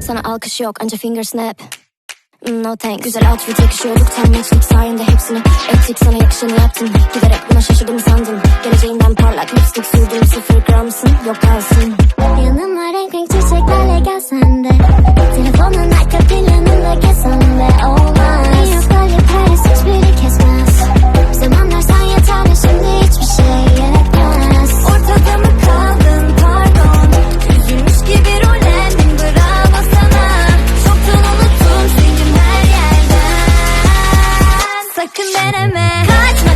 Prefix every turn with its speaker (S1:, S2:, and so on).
S1: Sana alkış yok anca finger snap Mm, No thanks. Güzel outfit yakışıyorduk tam matchlik sayende hepsini Ettik. Sana yakışanı yaptın Giderek buna şaşırdım sandım. Geleceğinden parlak lipstick sürdüm sıfır gramsın Yok kalsın.
S2: Yanıma renk renk çiçeklerle gelsen de deme Kaçma